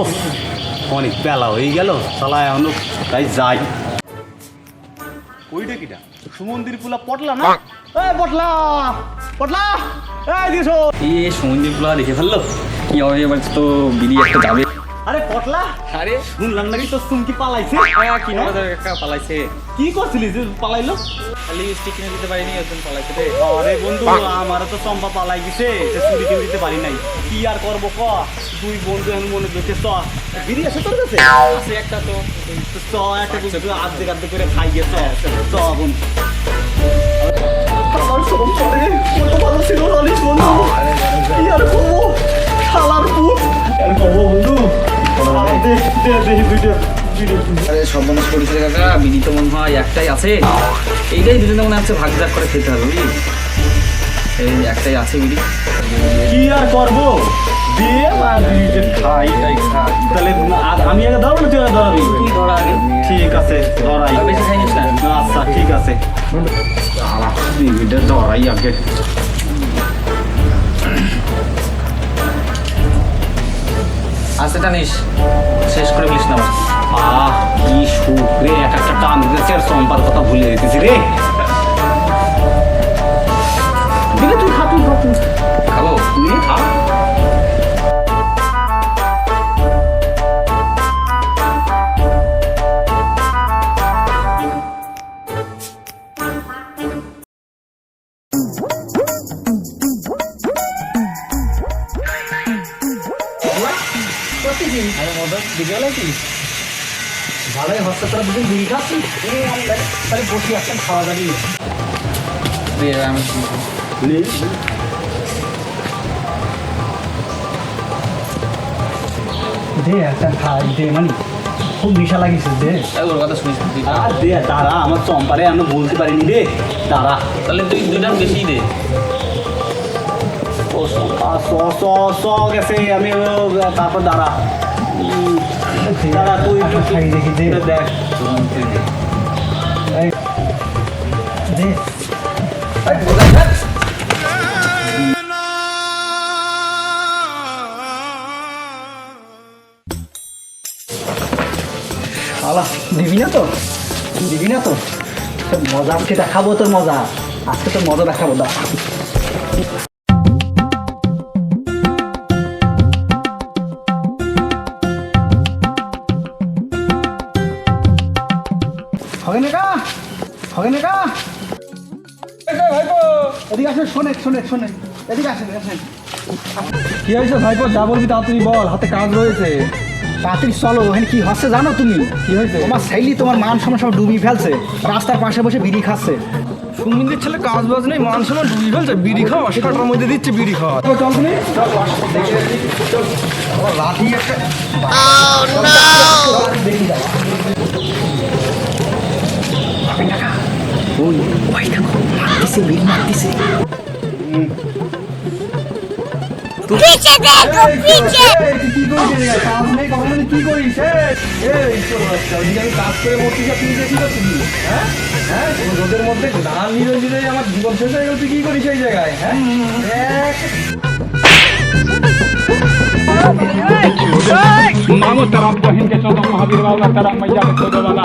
ওফ, অনেক বেলা হয়ে গেল এখনও তাই যাই। ওইটা কিটা? সুমন্দির পুলা পটলা না? এই পটলা পটলা এই দিছো। এ সমুদ্রেরগুলা দেখে ফেলল? কি হবে এবার তো বিড়ি একটা যাবে। আরে পটলা আরে। শুনলাম নাকি তোর চুমকি পালাইছে? হ্যাঁ কি আমাদের পালাইছে। কি করছিলি যে পালাইলো? খালি স্টিক কিনে দিতে পারিনি একজন পালাইছে রে। আরে বন্ধু আমার তো চম্পা পালাই গেছে সে চুরি কিনে দিতে পারি নাই। কি আর করব ক? দুই বন্ধু এখন মনে দেখে চ। বিড়ি আছে তোর কাছে? আছে একটা তো। তো চ একটা কিন্তু আর্ধেক আর্ধেক করে খাই গে চ চ বন্ধু। আমার সব চলে কত ভালো ছিল জানিস বন্ধু। কি আর করব? শালার পুত। আর করব বন্ধু? দে দে দে দুইটা দুইটা আরে সর্বনাশ করেছে কাকা বিড়ি তো মনে হয় একটাই আছে। এইটাই দুজনে মনে হচ্ছে ভাগ ভাগ করে খেতে হবে বুঝলি? এই একটাই আছে বিড়ি কি আর করব? দিয়ে খাই এটাই খা তাহলে আমি আগে ধরবো তুই আগে ধরাবি? তুই ধরা আগে। ঠিক আছে ধরাই। বেশি খাইনিস না। আচ্ছা ঠিক আছে। ধরাই আগে। আস্তে টানিস শেষ করে ফেলিস না। আহ, কি সুখ রে, এক একটা টান দিতেছে আর সম্পার কথা ভুলে দিতেছি রে আরে মদন বিকেলে কি? ভালোই হচ্ছে দুদিন বিড়ি খাচ্ছিস? তাহলে বসি একটা খাওয়া দাবি দে একটা খাই দে মানে খুব নেশা লাগিছে দে। ওর কথা শুনিস আর দে দাঁড়া আমার চম্পারে আমি বলতে পারিনি রে দাঁড়া। তাহলে তুই দুইটা বেশি দে। গেছে আমি তারপর দাঁড়া দাঁড়া তুই দেখি দেখ আলা দিবি না তো? দিবি না তো? মজা, আজকে দেখাবো তোর মজা। আজকে তোর মজা দেখাবো দা হবে না কা এদিকে আসেন শোনে শোনে শোনে এদিকে আসেন আসেন। কি হয়েছে ভাইপো? যা বলবি তাড়াতাড়ি বল হাতে কাজ রয়েছে। তাড়াতাড়ি চলো ওখানে কি হচ্ছে জানো তুমি? কি হয়েছে? তোমার শৈলী তোমার মান সম্মান সব ডুবিয়ে ফেলছে। রাস্তার পাশে বসে বিড়ি খাচ্ছে। সুমিন্দির ছেলে কাজ বাজ নেই মান সম্মান ডুবি ফেলছে। বিড়ি খাওয়া সেটার মধ্যে দিচ্ছে বিড়ি খাওয়া লাঠি একটা মারতেছে বিড়ি মারতেছে पीछे देखो पीछे এই, তুই কি করিস রে? কাজ নেই কখনো তুই কি করিস এই, এই চল বাচ্চা, ওদিকে আমি কাজ করে মরছিস আর তুই যে কি করছিস হ্যাঁ হ্যাঁ তোর রোদের মধ্যে ধান নিয়ে নিয়ে আমার জীবন শেষ হয়ে গেল তুই কি করিস এই জায়গায় হ্যাঁ এক मामो तरफ बहन के चौदह महावीर बाबा तरफ मैया के चौदह वाला